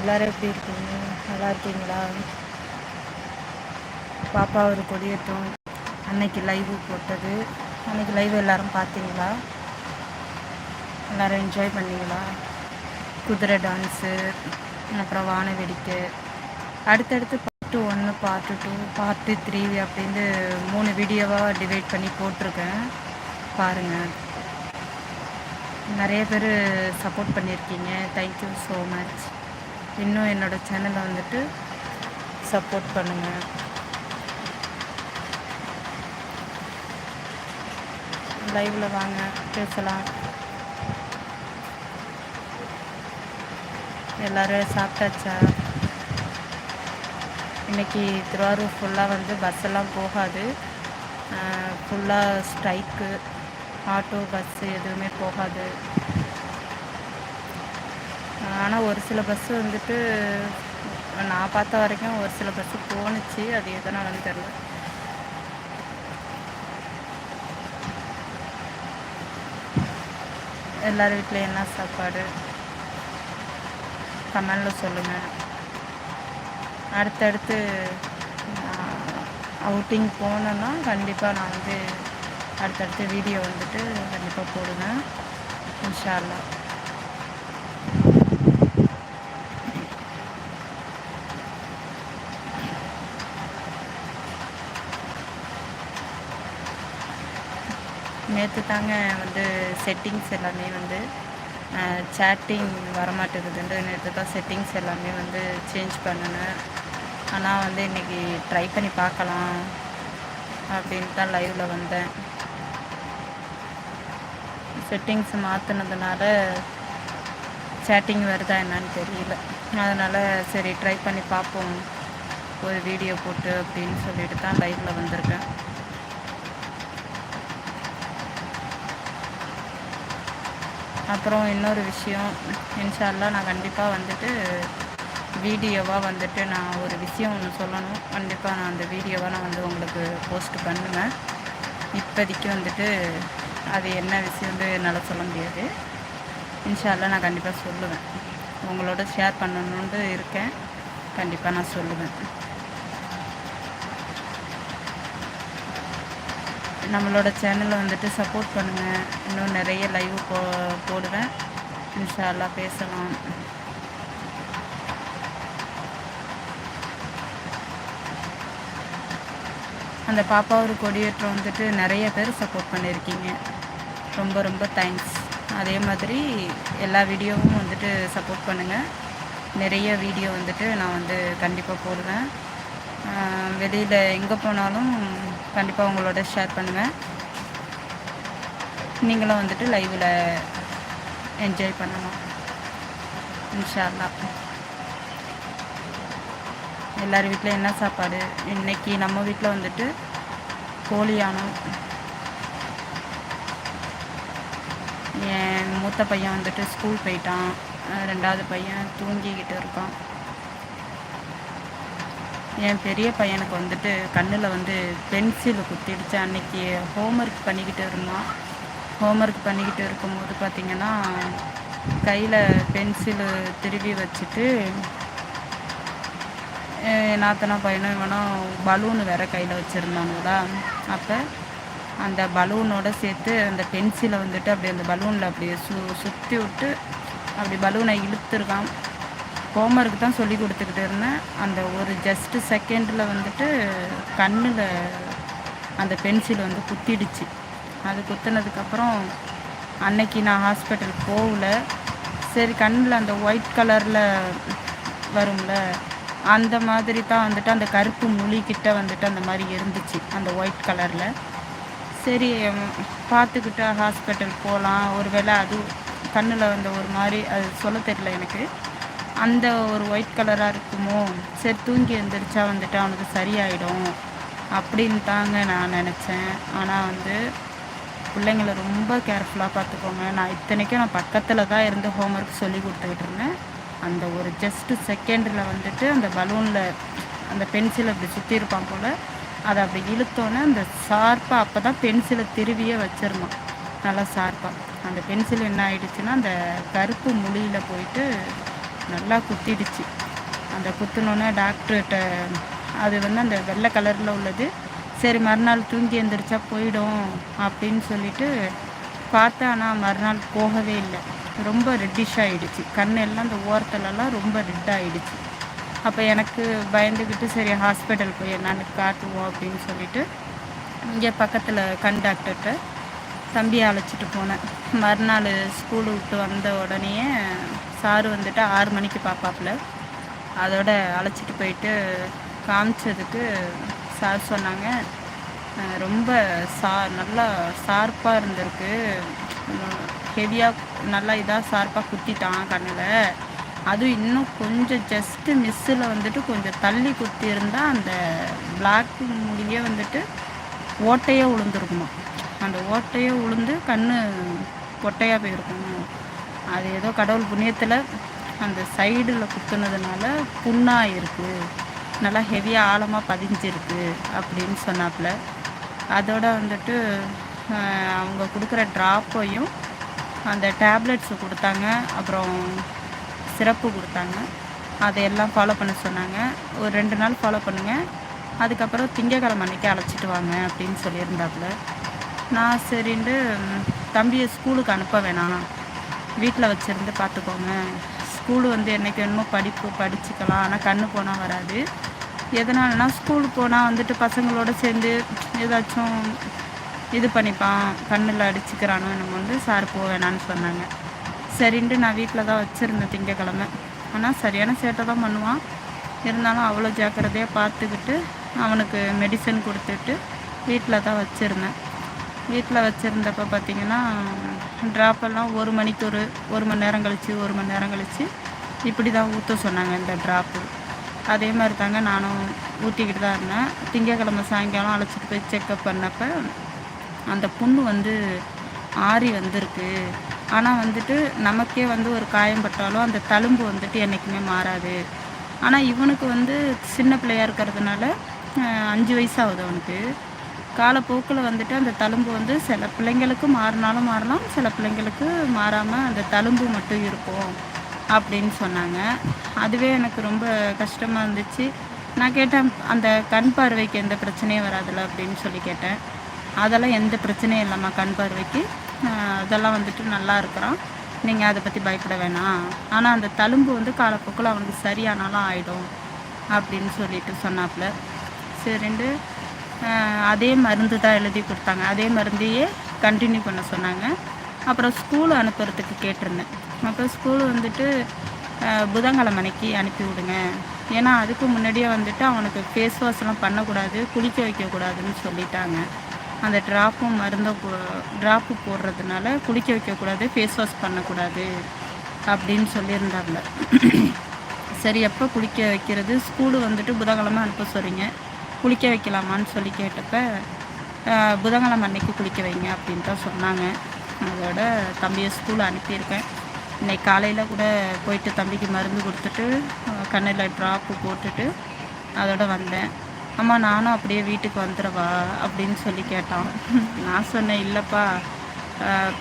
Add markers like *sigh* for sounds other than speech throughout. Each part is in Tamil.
எல்லோரும் எப்படி இருக்கீங்க? நல்லா இருக்கீங்களா? பாப்பா ஒரு கொடியேற்றம். அன்னைக்கு லைவு போட்டது. அன்னைக்கு லைவ் எல்லோரும் பார்த்தீங்களா? எல்லோரும் என்ஜாய் பண்ணீங்களா? குதிரை டான்ஸு அப்புறம் வான வெடிக்கை அடுத்தடுத்து பார்ட்டு ஒன்று பார்ட்டு டூ பார்ட்டு த்ரீ அப்படின்னு மூணு வீடியோவாக டிவைட் பண்ணி போட்டிருக்கேன். பாருங்கள் நிறைய பேர் சப்போர்ட் பண்ணியிருக்கீங்க. தேங்க்யூ ஸோ மச் இன்னும் என்னோடய சேனலை வந்துட்டு சப்போர்ட் பண்ணுங்கள் லைவில் வாங்க பேசலாம். எல்லோரும் சாப்பிட்டாச்சா? இன்றைக்கி திருவாரூர் ஃபுல்லாக வந்து பஸ்ஸெல்லாம் போகாது. ஃபுல்லாக ஸ்ட்ரைக்கு ஆட்டோ பஸ்ஸு எதுவுமே போகாது. ஆனால் ஒரு சில பஸ்ஸு வந்துட்டு நான் பார்த்த வரைக்கும் ஒரு சில பஸ்ஸு போணுச்சு. அது எதனாலன்னு தெரில எல்லார் வீட்டில் என்ன சாப்பாடு? கமெண்டில் சொல்லுங்கள் அடுத்தடுத்து அவுட்டிங் போனேன்னா கண்டிப்பாக நான் வந்து அடுத்தடுத்து வீடியோ வந்துட்டு கண்டிப்பாக போடுவேன். இன்ஷால்லா நேற்று தாங்க வந்து செட்டிங்ஸ் எல்லாமே வந்து சேட்டிங் வரமாட்டேங்குதுன்ட்டு நேற்று தான் செட்டிங்ஸ் எல்லாமே வந்து சேஞ்ச் பண்ணினேன். ஆனால் வந்து இன்றைக்கி ட்ரை பண்ணி பார்க்கலாம் அப்படின்ட்டு தான் லைவில் வந்தேன். செட்டிங்ஸ் மாற்றினதுனால சேட்டிங் வருதா என்னன்னு தெரியல. அதனால் சரி ட்ரை பண்ணி பார்ப்போம். ஒரு வீடியோ போட்டு அப்படின்னு சொல்லிட்டு தான் லைவில் வந்திருக்கேன். அப்புறம் இன்னொரு விஷயம் இன்ஷால்லாம் நான் கண்டிப்பாக வந்துட்டு வீடியோவாக வந்துட்டு நான் ஒரு விஷயம் ஒன்று சொல்லணும். கண்டிப்பாக நான் அந்த வீடியோவாக நான் வந்து உங்களுக்கு போஸ்ட் பண்ணுவேன். இப்போதைக்கு வந்துட்டு அது என்ன விஷயம்னு என்னால் சொல்ல முடியாது. இன்ஷால்லாம் நான் கண்டிப்பாக சொல்லுவேன். உங்களோட ஷேர் பண்ணணுன்ட்டு இருக்கேன். கண்டிப்பாக நான் சொல்லுவேன். நம்மளோட சேனலை வந்துட்டு சப்போர்ட் பண்ணுங்கள் இன்னும் நிறைய லைவ் போ போடுவேன். இன்ஷால்லாம் பேசலாம். அந்த பாப்பா ஒரு கொடியேற்றம் வந்துட்டு நிறைய பேர் சப்போர்ட் பண்ணியிருக்கீங்க ரொம்ப ரொம்ப தேங்க்ஸ் அதே மாதிரி எல்லா வீடியோவும் வந்துட்டு சப்போர்ட் பண்ணுங்கள் நிறைய வீடியோ வந்துட்டு நான் வந்து கண்டிப்பாக போடுவேன். வெளியில் எங்கே போனாலும் கண்டிப்பாக உங்களோட ஷேர் பண்ணுவேன் நீங்களும் வந்துட்டு லைவில் என்ஜாய் பண்ணலாம் இன்ஷால்லா எல்லார் வீட்டில் என்ன சாப்பாடு? இன்றைக்கி நம்ம வீட்டில் வந்துட்டு கோழியானம் என் மூத்த பையன் வந்துட்டு ஸ்கூல் போயிட்டான். ரெண்டாவது பையன் தூங்கிக்கிட்டு இருக்கான். என் பெரிய பையனுக்கு வந்துட்டு கண்ணில் வந்து பென்சில் குத்திடுச்சு. அன்னைக்கு ஹோம்ஒர்க் பண்ணிக்கிட்டு இருந்தான் ஹோம்ஒர்க் பண்ணிக்கிட்டு இருக்கும்போது பார்த்திங்கன்னா கையில் பென்சிலு திருவி வச்சுட்டு நாத்தனா பையனும் இவனும் பலூன் வேறு கையில் வச்சுருந்தாங்களா அப்போ அந்த பலூனோடு சேர்த்து அந்த பென்சிலை வந்துட்டு அப்படி அந்த பலூனில் அப்படியே சு சுற்றி விட்டு அப்படி பலூனை இழுத்துருக்கான். ஹோம்ஒர்க் தான் சொல்லி கொடுத்துக்கிட்டு இருந்தேன். அந்த ஒரு ஜஸ்ட்டு செகண்டில் வந்துட்டு கண்ணில் அந்த பென்சில் வந்து குத்திடுச்சு. அது குத்தினதுக்கப்புறம் அன்னைக்கு நான் ஹாஸ்பிட்டல் போகல. சரி கண்ணில் அந்த ஒயிட் கலரில் வரும்ல அந்த மாதிரி தான் வந்துட்டு அந்த கருப்பு மொழிக்கிட்ட வந்துட்டு அந்த மாதிரி இருந்துச்சு அந்த ஒயிட் கலரில் சரி பார்த்துக்கிட்டு ஹாஸ்பிட்டல் போகலாம் ஒரு வேளை அது கண்ணில் வந்த ஒரு மாதிரி அது சொல்ல தெரியல எனக்கு. அந்த ஒரு ஒயிட் கலராக இருக்குமோ? சரி தூங்கி எழுந்திரிச்சா வந்துட்டு அவனுக்கு சரியாயிடும். அப்படின்னு தாங்க நான் நினச்சேன். ஆனால் வந்து பிள்ளைங்களை ரொம்ப கேர்ஃபுல்லாக பார்த்துக்கோங்க. நான் இத்தனைக்கும் நான் பக்கத்தில் தான் இருந்து ஹோம்ஒர்க் சொல்லி கொடுத்துக்கிட்டு இருந்தேன். அந்த ஒரு ஜஸ்ட்டு செகண்டில் வந்துட்டு அந்த பலூனில் அந்த பென்சிலை அப்படி சுற்றி இருப்பான் போல் அதை அப்படி இழுத்தோன்னே அந்த ஷார்ப்பாக அப்போ தான் பென்சிலை திருவியே வச்சிருந்தான். நல்லா ஷார்ப்பாக அந்த பென்சில் என்ன ஆயிடுச்சுன்னா அந்த கருப்பு மொழியில் போயிட்டு நல்லா குத்திடுச்சு. அந்த குத்தினோன்னே டாக்டர்கிட்ட அது வந்து அந்த வெள்ளை கலரில் உள்ளது. சரி மறுநாள் தூங்கி எழுந்திரிச்சா போயிடும் அப்படின்னு சொல்லிட்டு பார்த்தேன். ஆனால் மறுநாள் போகவே இல்லை. ரொம்ப ரெட்டிஷ் ஆகிடுச்சு கண்ணெல்லாம் அந்த ஓரத்துலலாம் ரொம்ப ரெட் ஆகிடுச்சு அப்போ எனக்கு பயந்துக்கிட்டு சரி ஹாஸ்பிட்டல் போய் என்னன்னு காட்டுவோம் அப்படின்னு சொல்லிட்டு இங்கே பக்கத்தில் கண் டாக்டர்கிட்ட தம்பியை அழைச்சிட்டு போனேன். மறுநாள் ஸ்கூலு விட்டு வந்த உடனேயே சாரு வந்துட்டு ஆறு மணிக்கு பார்ப்பாப்புல அதோட அழைச்சிட்டு போயிட்டு காமிச்சதுக்கு சார் சொன்னாங்க. ரொம்ப சா நல்லா ஷார்ப்பாக இருந்திருக்கு. ஹெவியாக நல்லா இதாக ஷார்ப்பாக குத்திட்டான் கண்ணில். அதுவும் இன்னும் கொஞ்சம் ஜஸ்ட்டு மிஸ்ஸில் வந்துட்டு கொஞ்சம் தள்ளி குத்தி இருந்தால் அந்த பிளாக் முடியே வந்துட்டு ஓட்டையே உளுந்துருக்குமா அந்த ஓட்டையே உளுந்து கண் ஒட்டையாக போயிருக்கும் அது ஏதோ கடவுள் புண்ணியத்தில் அந்த சைடில் குத்துனதுனால புண்ணாக இருக்குது நல்லா ஹெவியாக ஆழமாக பதிஞ்சிருக்கு அப்படின்னு சொன்னாப்புல. அதோட வந்துட்டு அவங்க கொடுக்குற ட்ராப்பையும் அந்த டேப்லெட்ஸு கொடுத்தாங்க. அப்புறம் சிறப்பு கொடுத்தாங்க. அதையெல்லாம் ஃபாலோ பண்ண சொன்னாங்க. ஒரு ரெண்டு நாள் ஃபாலோ பண்ணுங்கள் அதுக்கப்புறம் திங்கக்கிழமை அன்றைக்கி அழைச்சிட்டு வாங்க அப்படின்னு சொல்லியிருந்தாப்புல. நான் சரின்ட்டு தம்பியை ஸ்கூலுக்கு அனுப்ப வேணாம். வீட்டில் வச்சுருந்து பார்த்துக்கோங்க. ஸ்கூலு வந்து என்றைக்கு வேணுமோ படிப்பு படிச்சுக்கலாம். ஆனால் கண்ணு போனால் வராது. எதனாலனா ஸ்கூல் போனால் வந்துட்டு பசங்களோட சேர்ந்து ஏதாச்சும் இது பண்ணிப்பான். கண்ணில் அடிச்சுக்கிறானோ நம்ம வந்து சார் போக வேணான்னு சொன்னாங்க. சரின்ட்டு நான் வீட்டில் தான் வச்சுருந்தேன் திங்கக்கிழமை. ஆனால் சரியான சேட்டை தான் பண்ணுவான். இருந்தாலும் அவ்வளோ ஜாக்கிரதையாக பார்த்துக்கிட்டு அவனுக்கு மெடிசன் கொடுத்துட்டு வீட்டில் தான் வச்சுருந்தேன். வீட்டில் வச்சுருந்தப்ப பார்த்திங்கன்னா ட்ராப்பெல்லாம் ஒரு மணிக்கு ஒரு ஒரு மணி நேரம் கழித்து ஒரு மணி நேரம் கழித்து இப்படி தான் ஊற்ற சொன்னாங்க இந்த ட்ராப்பு அதே மாதிரி தாங்க நானும் ஊற்றிக்கிட்டு தான் இருந்தேன். திங்கக்கிழமை சாயங்காலம் அழைச்சிட்டு போய் செக்கப் பண்ணப்போ அந்த புண்ணு வந்து ஆறி வந்திருக்கு. ஆனால் வந்துட்டு நமக்கே வந்து ஒரு காயம் பட்டாலும் அந்த தழும்பு வந்துட்டு என்றைக்குமே மாறாது. ஆனால் இவனுக்கு வந்து சின்ன பிள்ளையாக இருக்கிறதுனால அஞ்சு வயசாகுது அவனுக்கு. காலப்போக்கில் வந்துட்டு அந்த தழும்பு வந்து சில பிள்ளைங்களுக்கு மாறினாலும் மாறலாம் சில பிள்ளைங்களுக்கு மாறாமல் அந்த தழும்பு மட்டும் இருக்கும் அப்படின்னு சொன்னாங்க. அதுவே எனக்கு ரொம்ப கஷ்டமாக இருந்துச்சு. நான் கேட்டேன் அந்த கண் பார்வைக்கு எந்த பிரச்சனையும் வராதுல்ல அப்படின்னு சொல்லி கேட்டேன். அதெல்லாம் எந்த பிரச்சனையும் இல்லைம்மா கண் பார்வைக்கு. அதெல்லாம் வந்துட்டு நல்லா இருக்கிறான். நீங்கள் அதை பற்றி பயப்பட வேணாம். ஆனால் அந்த தழும்பு வந்து காலப்போக்கில் அவனுக்கு சரியானாலும் ஆகிடும் அப்படின்னு சொல்லிட்டு சொன்னாப்புல. சரிண்டு அதே மருந்து தான் எழுதி கொடுத்தாங்க. அதே மருந்தையே கண்டினியூ பண்ண சொன்னாங்க. அப்புறம் ஸ்கூல் அனுப்புறதுக்கு கேட்டிருந்தேன். அப்போ ஸ்கூல் வந்துட்டு புதன்கிழமை அன்னைக்கு அனுப்பி விடுங்க. ஏன்னா அதுக்கு முன்னாடியே வந்துட்டு அவனுக்கு ஃபேஸ் வாஷ்லாம் பண்ணக்கூடாது குளிக்க வைக்கக்கூடாதுன்னு சொல்லிட்டாங்க. அந்த ட்ராப்பும் மருந்தை ட்ராப்பு போடுறதுனால குளிக்க வைக்கக்கூடாது ஃபேஸ் வாஷ் பண்ணக்கூடாது அப்படின்னு சொல்லியிருந்தாங்க. *clears throat* சரி எப்போ குளிக்க வைக்கிறது? ஸ்கூலு வந்துட்டு புதன்கிழமை அனுப்ப சொல்கிறீங்க குளிக்க வைக்கலாமான்னு சொல்லி கேட்டப்ப புதன்கிழமை அன்னைக்கு குளிக்க வைங்க அப்படின்னு தான் சொன்னாங்க. அதோட தம்பியை ஸ்கூல் அனுப்பியிருக்கேன். இன்னைக்கு காலையில் கூட போயிட்டு தம்பிக்கு மருந்து கொடுத்துட்டு கண்ணில் ட்ராப்பு போட்டுட்டு அதோட வந்தேன். அம்மா நானும் அப்படியே வீட்டுக்கு வந்துடுவா? அப்படின்னு சொல்லி கேட்டான். நான் சொன்னேன் இல்லைப்பா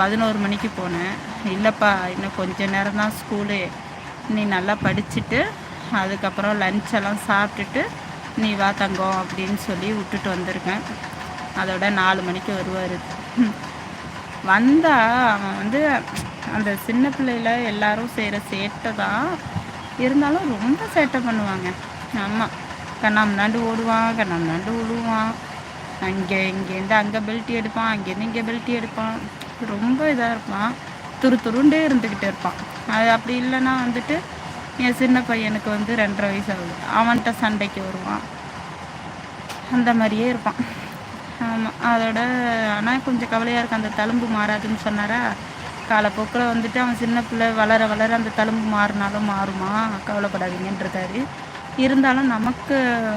பதினோரு மணிக்கு போனேன். இல்லைப்பா இன்னும் கொஞ்ச நேரம் தான் ஸ்கூலு. நீ நல்லா படிச்சுட்டு அதுக்கப்புறம் லஞ்செல்லாம் சாப்பிட்டுட்டு நீ வா தங்கம் அப்படின்னு சொல்லி விட்டுட்டு வந்திருக்கேன். அதோட நாலு மணிக்கு வருவார். வந்தால் அவன் வந்து அந்த சின்ன பிள்ளையில் எல்லாரும் செய்கிற சேட்டை தான். இருந்தாலும் ரொம்ப சேட்டை பண்ணுவாங்க. ஆமாம் கண்ணாமண்ணாண்டு ஓடுவான் கண்ணாமண்ணாண்டு விழுவான் அங்கே இங்கேருந்து அங்கே பெல்ட்டி எடுப்பான் அங்கேருந்து இங்கே பெல்ட்டி எடுப்பான். ரொம்ப இதாக இருப்பான். துரு துருண்டே இருந்துக்கிட்டு இருப்பான். அது அப்படி இல்லைன்னா வந்துட்டு என் சின்ன பையனுக்கு வந்து ரெண்டரை வயசு ஆகுது. அவன்கிட்ட சண்டைக்கு வருவான். அந்த மாதிரியே இருப்பான். ஆமாம் அதோட ஆனால் கொஞ்சம் கவலையாக இருக்கும் அந்த தழும்பு மாறாதுன்னு சொன்னாரா? காலப்போக்கில் வந்துட்டு அவன் சின்ன பிள்ளை வளர வளர அந்த தழும்பு மாறினாலும் மாறுமா? கவலைப்படாதீங்கன்றிருக்காரு. இருந்தாலும் நமக்கு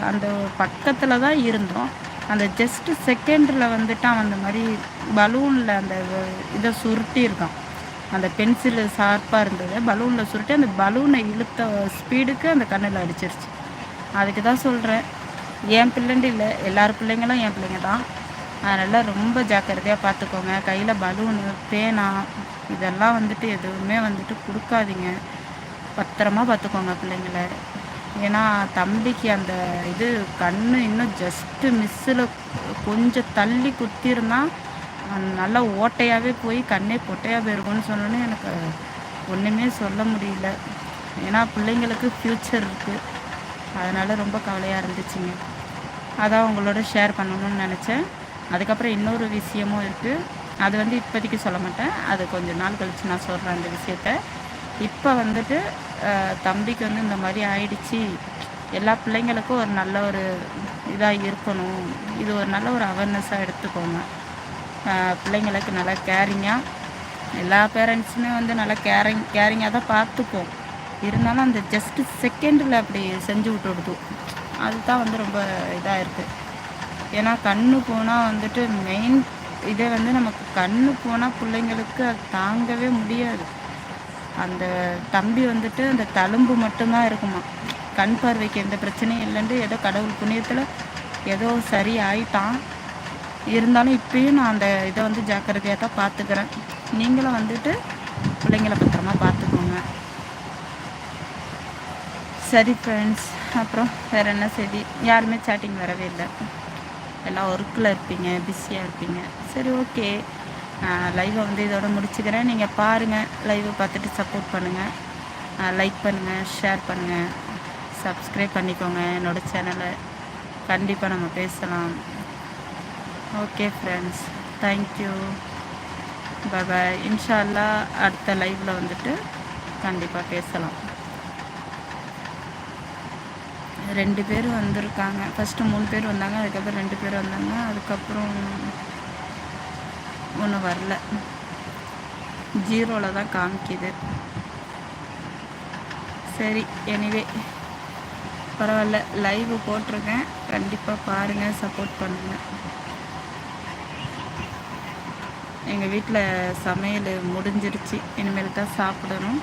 அந்த பக்கத்தில் தான் இருந்தோம். அந்த ஜஸ்ட்டு செகண்டில் வந்துட்டு அவன் அந்த மாதிரி பலூனில் அந்த இதை சுருட்டி இருக்கான் அந்த பென்சில் ஷார்ப்பாக இருந்தது பலூனில் சுருட்டி அந்த பலூனை இழுத்த ஸ்பீடுக்கு அந்த கண்ணில் அடிச்சிருச்சு. அதுக்கு தான் சொல்கிறேன் என் பிள்ளைண்டு இல்லை எல்லார் பிள்ளைங்களும் என் பிள்ளைங்க தான். அதனால் ரொம்ப ஜாக்கிரதையாக பார்த்துக்கோங்க கையில் பலூனு பேனா இதெல்லாம் வந்துட்டு எதுவுமே வந்துட்டு கொடுக்காதீங்க. பத்திரமா பார்த்துக்கோங்க பிள்ளைங்கள. ஏன்னா தம்பிக்கு அந்த இது கண் இன்னும் ஜஸ்ட்டு மிஸ்ஸில் கொஞ்சம் தள்ளி குத்திருந்தா நல்லா ஓட்டையாகவே போய் கண்ணே பொட்டையாக போயிருக்கும்னு சொன்னோன்னே எனக்கு ஒன்றுமே சொல்ல முடியல. ஏன்னா பிள்ளைங்களுக்கு ஃப்யூச்சர் இருக்குது அதனால் ரொம்ப கவலையாக இருந்துச்சுங்க. அதான் உங்களோட ஷேர் பண்ணணும்னு நினச்சேன். அதுக்கப்புறம் இன்னொரு விஷயமும் இருக்குது அது வந்து இப்போதைக்கு சொல்ல மாட்டேன். அது கொஞ்சம் நாள் கழித்து நான் சொல்கிறேன் அந்த விஷயத்த. இப்போ வந்துட்டு தம்பிக்கு வந்து இந்த மாதிரி ஆயிடுச்சு. எல்லா பிள்ளைங்களுக்கும் ஒரு நல்ல ஒரு இதாக இருக்கணும். இது ஒரு நல்ல ஒரு அவேர்னஸாக எடுத்துக்கோங்க. பிள்ளைங்களுக்கு நல்லா கேரிங்காக எல்லா பேரண்ட்ஸுமே வந்து நல்லா கேரிங் கேரிங்காக தான் பார்த்துக்கும். இருந்தாலும் அந்த ஜஸ்ட்டு செகண்டில் அப்படி செஞ்சு விட்டுடுது. அதுதான் வந்து ரொம்ப இதாக இருக்குது ஏன்னா கண்ணு போனால் வந்துட்டு மெயின் இதே வந்து நமக்கு கண்ணு போனால் பிள்ளைங்களுக்கு அது தாங்கவே முடியாது. அந்த தம்பி வந்துட்டு அந்த தழும்பு மட்டும்தான் இருக்குமா. கண் பார்வைக்கு எந்த பிரச்சனையும் இல்லைன்ட்டு ஏதோ கடவுள் புண்ணியத்தில் ஏதோ சரி ஆயிட்டான் இருந்தாலும் இப்பயும் நான் அந்த இதை வந்து ஜாக்கிரதையாக தான் பார்த்துக்கிறேன். நீங்களும் வந்துட்டு பிள்ளைங்கள பத்திரமா பார்த்துக்கோங்க. சரி ஃப்ரெண்ட்ஸ் அப்புறம் வேறு என்ன செய்தி? யாருமே சேட்டிங் வரவே இல்லை. எல்லாம் ஒர்க்கில் இருப்பீங்க பிஸியாக இருப்பீங்க. சரி ஓகே லைவை வந்து இதோட முடிச்சுக்கிறேன். நீங்கள் பாருங்கள் லைவை பார்த்துட்டு சப்போர்ட் பண்ணுங்கள் லைக் பண்ணுங்கள் ஷேர் பண்ணுங்கள் சப்ஸ்கிரைப் பண்ணிக்கோங்க. என்னோடய சேனலை கண்டிப்பாக நம்ம பேசலாம். ஓகே ஃப்ரெண்ட்ஸ் தேங்க்யூ பாய் இன்ஷால்லா அடுத்த லைவில் வந்துட்டு கண்டிப்பாக பேசலாம். ரெண்டு பேர் வந்திருக்காங்க. ஃபஸ்ட்டு மூணு பேர் வந்தாங்க அதுக்கப்புறம் ரெண்டு பேர் வந்தாங்க. அதுக்கப்புறம் ஒன்றும் வரல. ஜீரோவில் தான் காமிக்குது. சரி எனிவே பரவாயில்ல. லைவ் போட்டிருக்கேன். கண்டிப்பாக பாருங்கள் சப்போர்ட் பண்ணுங்கள் எங்கள் வீட்டில் சமையல் முடிஞ்சிருச்சு. இனிமேல் தான் சாப்பிடணும்.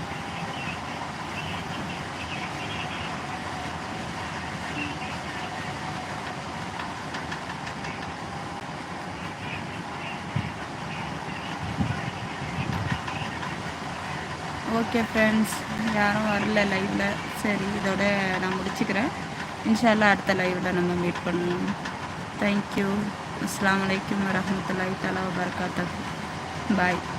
ஓகே ஃப்ரெண்ட்ஸ் யாரும் வரல லைவில். சரி இதோட நான் முடிச்சுக்கிறேன். இன்ஷால்லா அடுத்த லைவில் நம்ம மீட் பண்ணுவோம். தேங்க்யூ அஸ்லாம் வலைக்கம் வரமத்துல்லாய் தலா வபர்காத்தூ bye.